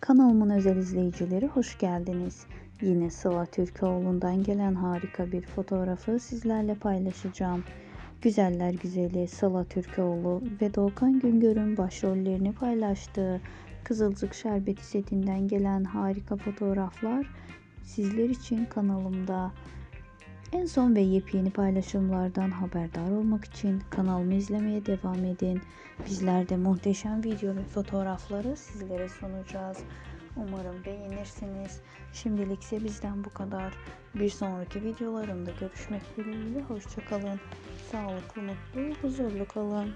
Kanalımın özel izleyicileri hoş geldiniz. Yine Sıla Türkoğlu'ndan gelen harika bir fotoğrafı sizlerle paylaşacağım. Güzeller güzeli Sıla Türkoğlu ve Doğukan Güngör'ün başrollerini paylaştığı Kızılcık Şerbeti setinden gelen harika fotoğraflar sizler için kanalımda. En son ve yepyeni paylaşımlardan haberdar olmak için kanalımı izlemeye devam edin. Bizler de muhteşem video ve fotoğrafları sizlere sunacağız. Umarım beğenirsiniz. Şimdilik ise bizden bu kadar. Bir sonraki videolarımda görüşmek dileğiyle. Hoşçakalın. Sağlıklı, mutlu, huzurlu kalın.